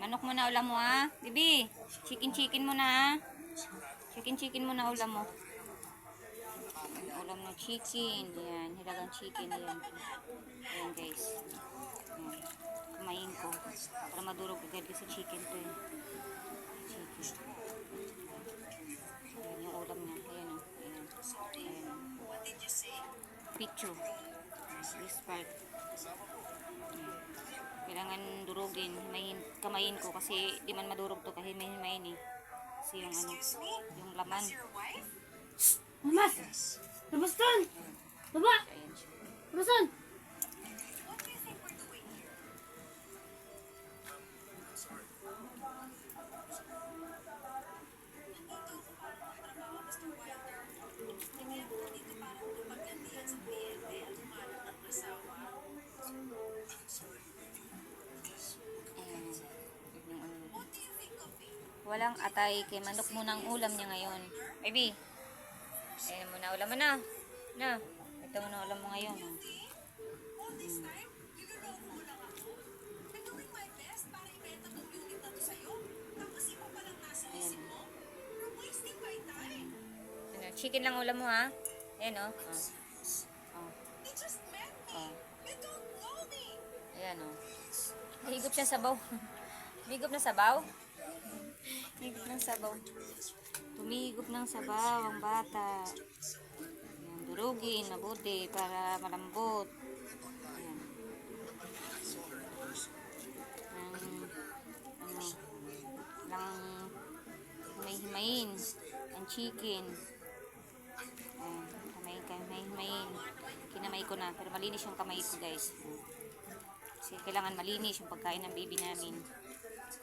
Manok mo na ulam mo ha. Bibi, chicken chicken mo na ha. Chicken chicken mo na ulam mo. Ulam ng chicken. Yan, hilagang chicken. Yan. Ayan guys. Yan. Kumain ko. Para madurog agad kasi chicken to eh. Chicken. Ayan yung ulam niya. Ayan o. Ayan. Ayan o. Pichu. This part. Kailangan durugin. Himayin, kamayin ko kasi di man madurog to kahit may himayin eh. Kasi yung ano, yung laman. Mamas! Labas doon! Baba! Labas doon! Walang atay kay manok muna ang ulam niya ngayon. Baby. Ayan mo na ulam mo na. Na. Ito mo na ulam mo ngayon. oh. Ayan. Ano, chicken lang ulam mo ha. Ayan o. Oh. Oh. Oh. Ayan o. Oh. Higop siya sabaw. Higop na sabaw. Higop ng sabaw. Tumigop ng sabaw ang bata. Ayan, durugin, mabuti para malambot. Ayan. Ang, ano, lang himay-himayin ang chicken. Ayan, kamay, kamay. Kinamay ko na, pero malinis yung kamay ko guys. Kasi kailangan malinis yung pagkain ng baby namin.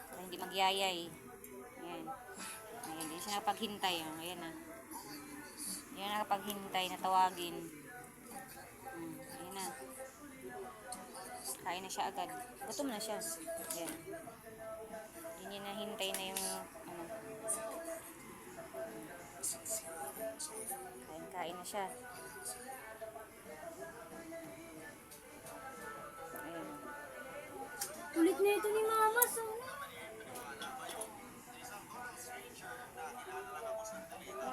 Para hindi magyayay. Ayan. Ayan, hindi siya nakapaghintay. Oh. Ayan na. Ayan na nakapaghintay na tawagin. Hmm, ayan na. Kain na siya agad. Gutom na siya. Ayan. Hindi niya nahintay na yung ano. Kain-kain na siya. Ayan. Ulit na ito ni Mama. So,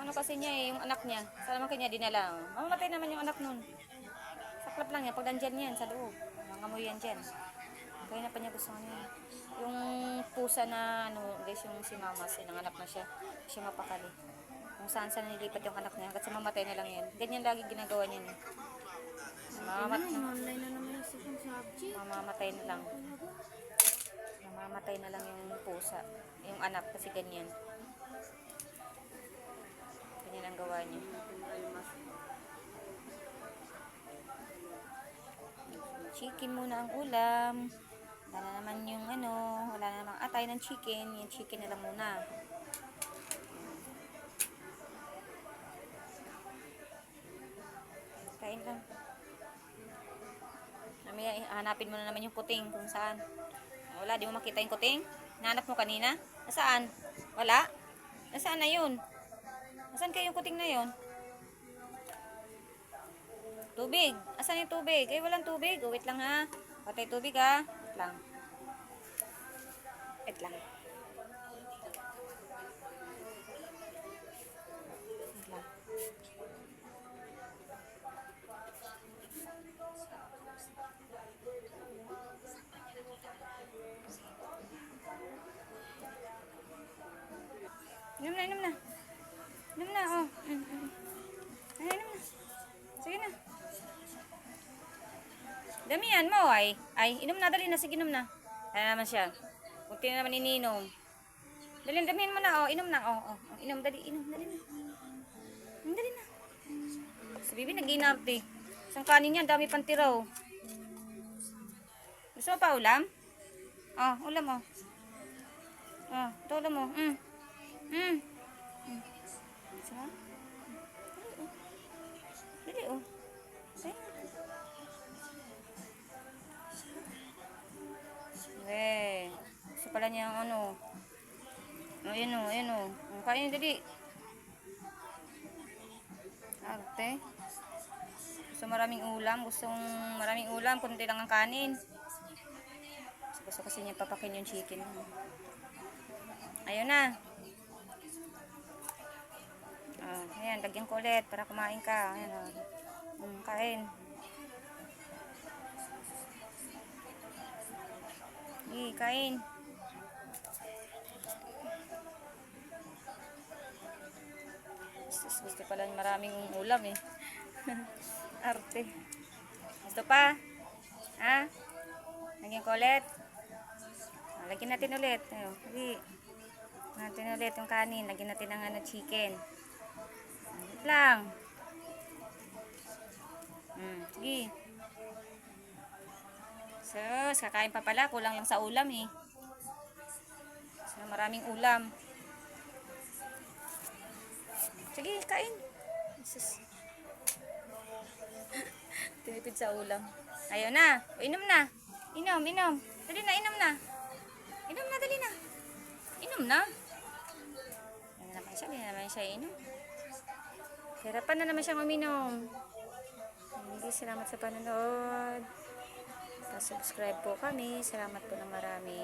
ano kasi niya eh, yung anak niya. Saan naman kanya dinala? oh. Mamamatay naman yung anak nun. Saklap lang yan. Pag nandyan yan sa loob. Nangamoy yan dyan. Kaya na pa niya gusto niya. Yung pusa na ano, guys, yung si mama, sinanganak na siya. Siya mapakali. Kung saan saan nilipat yung anak niya. Kasi mamatay na lang yan. Ganyan lagi ginagawa niya. Eh. Mamamat online na mamamatay na lang. Mamamatay na lang yung pusa. Yung anak kasi ganyan. Ganyan ang gawa niya. Chicken muna ang ulam. Wala na naman yung ano, wala na namang atay ng chicken. Yung chicken na lang muna. Kain lang. Mamaya, hanapin mo na naman yung kuting kung saan. Wala, di mo makita yung kuting? Nanap mo kanina? Nasaan? Wala? Nasaan na yun? Nasaan kayo kuting na yun? Tubig. Asan yung tubig? Eh, walang tubig. Oh, wait lang ha. Patay tubig ha. Wait lang. Wait lang. Wait lang. Inom na, inom na. Damihan mo, ay. Ay, inom na, dali na. Sige, inom na. Ay naman siya. Kunti na naman ininom. Dali, damihan mo na, oh. Inom na, oh. oh. oh. Inom, dali, inom, dali na. Inom, dali na. Si Bibi nag-inarte. Isang kanin yan, dami pang tiraw. Gusto mo pa ulam? Oh, ulam mo. Oh, ito ulam mo. Mm. Mm. Mm. Isa? Dali, oh. Ay. Gusto pala niya ang ano. Oh, yun oh, yun oh. Oh, Kain, dali. Arte. Gusto maraming ulam, gusto maraming ulam, kundi lang ang kanin. Gusto kasi niya papakin yung chicken. Ayun na. Ah, ayan, lagyan ko ulit para kumain ka. Ayan, oh. Mm, kain. Sige, kain. Gusto, gusto pala maraming ulam eh. Arte. Gusto pa? Ha? Lagyan ko ulit? Lagyan natin ulit. Ayun. Lagyan natin ulit yung kanin. Lagyan natin ng ano, chicken. Wait lang. Hmm, sige. Sus, kakain pa pala. Kulang lang sa ulam eh. So, maraming ulam. Sige, kain. Sus. Tinipid sa ulam. Ayaw na. O, inom na. Inom, inom. Dali na, inom na. Inom na, dali na. Inom na. Ano naman siya, hindi naman siya inom. Hirapan na naman siyang uminom. Hindi, salamat sa panonood. Pa-subscribe po kami. Salamat po ng marami.